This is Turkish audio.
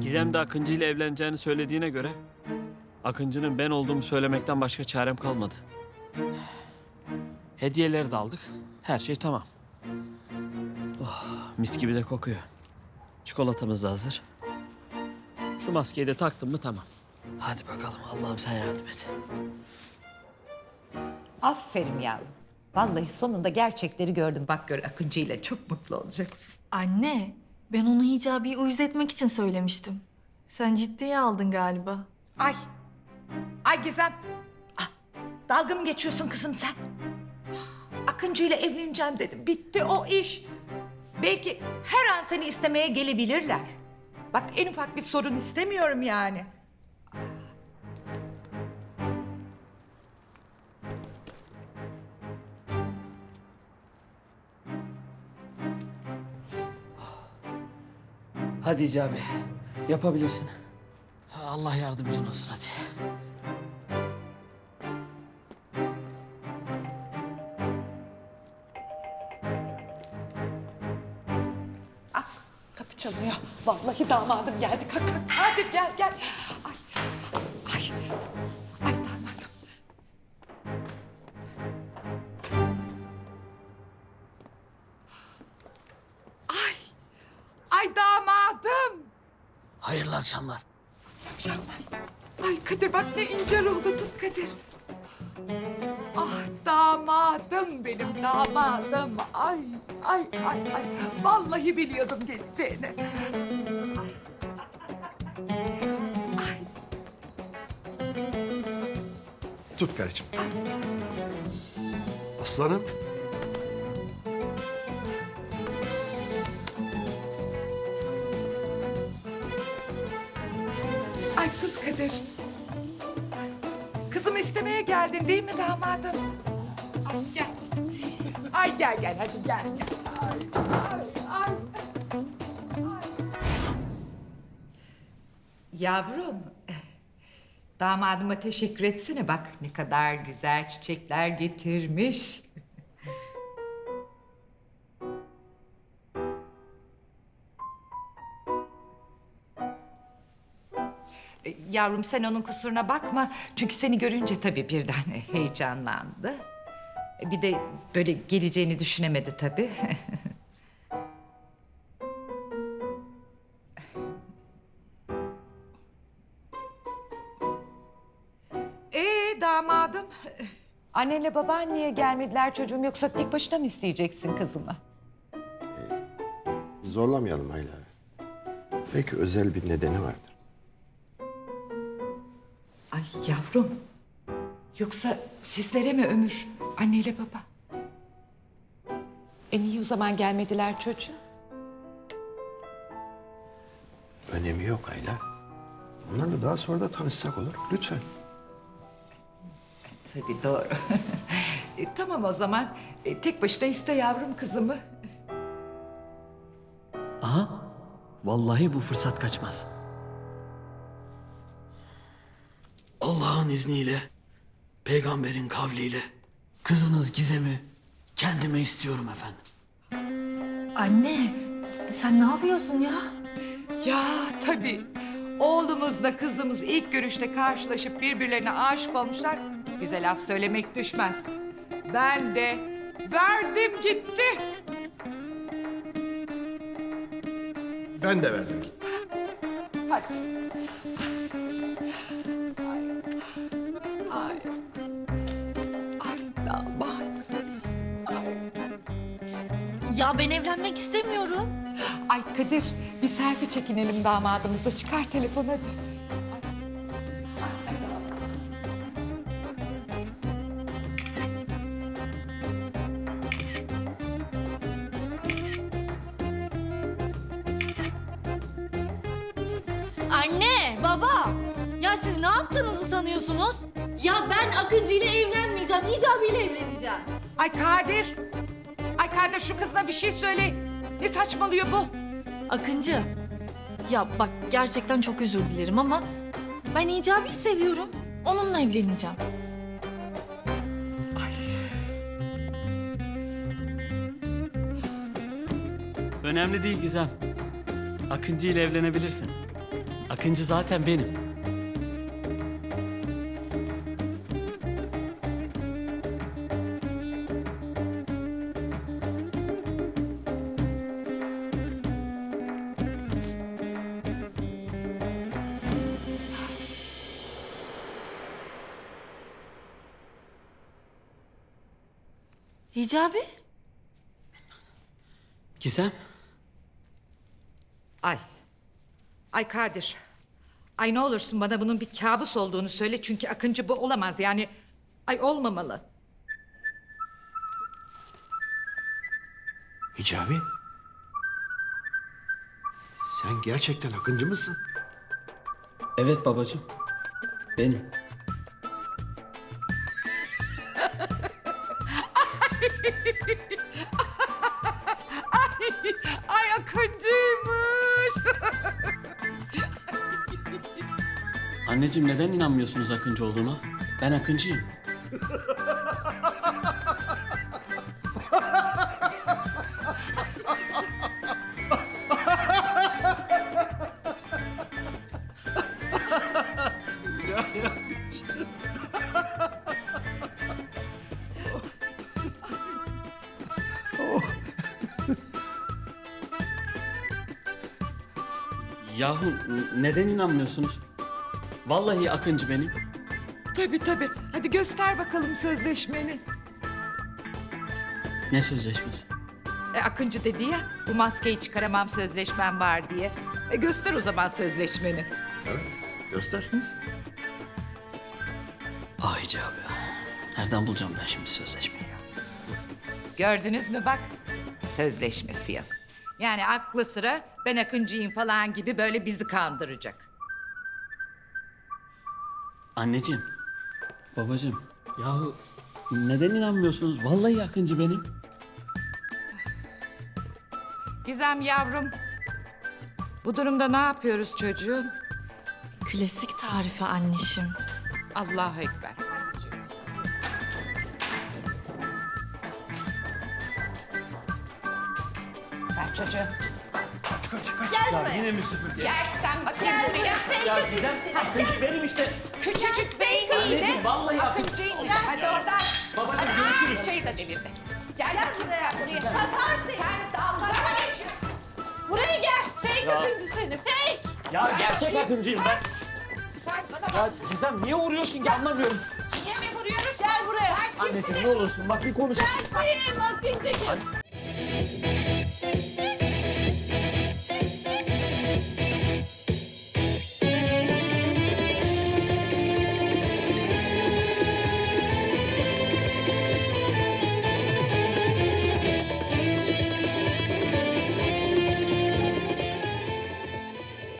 Gizem de Akıncı ile evleneceğini söylediğine göre Akıncı'nın ben olduğumu söylemekten başka çarem kalmadı. Hediyeleri de aldık. Her şey tamam. Oh, mis gibi de kokuyor. Çikolatamız da hazır. Şu maskeyi de taktım mı tamam. Hadi bakalım Allah'ım sen yardım et. Aferin yavrum. Vallahi sonunda gerçekleri gördüm. Bak gör Akıncı ile çok mutlu olacaksın. Anne, ben onu hicabiyi uyuz etmek için söylemiştim. Sen ciddiye aldın galiba. Ay. Ay Gizem. Ah, dalga mı geçiyorsun kızım sen? Akıncı ile evleneceğim dedim. Bitti o iş. Belki her an seni istemeye gelebilirler. Bak en ufak bir sorun istemiyorum yani. Hadi Hicabi. Yapabilirsin. Allah yardımcın olsun hadi. Ah, kapı çalıyor. Vallahi damadım geldi. Kalk kalk. Kadir gel gel. Hayırlı akşamlar. Akşamlar. Ay Kadir bak ne ince oldu tut Kadir. Ah damadım benim damadım. Ay ay ay ay. Vallahi biliyordum geleceğini. Ay, Tut karıcığım. Aslanım. Kadir. Kızımı istemeye geldin değil mi damadım? Ay gel. Ay gel gel hadi gel. gel. Ay, ay, ay. Yavrum, damadıma teşekkür etsene bak ne kadar güzel çiçekler getirmiş. E, Yavrum sen onun kusuruna bakma. Çünkü seni görünce tabii birden heyecanlandı. E, Bir de böyle geleceğini düşünemedi tabii. Ee damadım. Annenle baban niye gelmediler çocuğum yoksa tek başına mı isteyeceksin kızımı? Zorlamayalım Ayla. Belki özel bir nedeni vardır. Ay yavrum. Yoksa sizlere mi ömür anneyle baba? E niye o zaman gelmediler çocuğum? Önemi yok Ayla. Onlarla daha sonra da tanışsak olur. Lütfen. Tabii doğru. E, tamam o zaman. E, tek başına iste yavrum kızımı. Aha. Vallahi bu fırsat kaçmaz. Allah'ın izniyle, peygamberin kavliyle kızınız Gizem'i kendime istiyorum efendim. Anne, sen ne yapıyorsun ya? Ya tabii. Oğlumuzla kızımız ilk görüşte karşılaşıp birbirlerine aşık olmuşlar. Bize laf söylemek düşmez. Ben de verdim gitti. Ben de verdim gitti. Hadi. Ya ben evlenmek istemiyorum. Ay Kadir bir selfie çekinelim damadımızla. Çıkar telefonu hadi. Anne, baba. Ya siz ne yaptığınızı sanıyorsunuz? Ya ben Akıncı ile evlenmeyeceğim, Hicabi ile evleneceğim. Ay Kadir kardeş şu kızına bir şey söyle. Ne saçmalıyor bu? Akıncı. Ya bak gerçekten çok özür dilerim ama ben Hicabi'yi seviyorum. Onunla evleneceğim. Önemli değil Gizem. Akıncı ile evlenebilirsin. Akıncı zaten benim. Hicabi? Gizem, Ay. Ay Kadir. Ay ne olursun bana bunun bir kabus olduğunu söyle çünkü Akıncı bu olamaz yani. Ay olmamalı. Hicabi. Sen gerçekten Akıncı mısın? evet babacığım. Benim. Ay Akıncıymış. Anneciğim neden inanmıyorsunuz Akıncı olduğuna? Ben Akıncıyım. Yahu neden inanmıyorsunuz? Vallahi Akıncı benim. tabii tabii. Hadi göster bakalım sözleşmeni. Ne sözleşmesi? E, Akıncı dedi ya bu maskeyi çıkaramam sözleşmem var diye. E, göster o zaman sözleşmeni. Evet. Göster. Ah Hicabi. Nereden bulacağım ben şimdi sözleşmeyi ya? Gördünüz mü bak sözleşmesi yok. Yani aklı sıra ben Akıncıyım falan gibi böyle bizi kandıracak. Anneciğim, babacığım. Yahu neden inanmıyorsunuz? Vallahi Akıncı benim. Gizem yavrum. Bu durumda ne yapıyoruz çocuğum? Klasik tarifi annişim. Allahu Ekber. Ver çocuğum. Ya yine mi süpürge? Gel sen bakayım buraya. Ya Gizem, Akıncı benim işte. Küçücük beyniyle. Anneciğim, vallahi Akıncı. Akıncıymış. Hadi oradan. Babacığım, Hadi, görüşürüz. aa, Çayı da devirdi. Gel bakayım sen buraya. Sen dalga mı geçiyorsun? Buraya gel. Fake akıncı seni. Fake. Ya gerçek Akıncıyım ben. Sen bana Ya bak. Gizem niye vuruyorsun ki anlamıyorum. Niye mi vuruyoruz? Gel buraya. Sen? Anneciğim ne olursun bak bir konuş. Benim akıncı kim?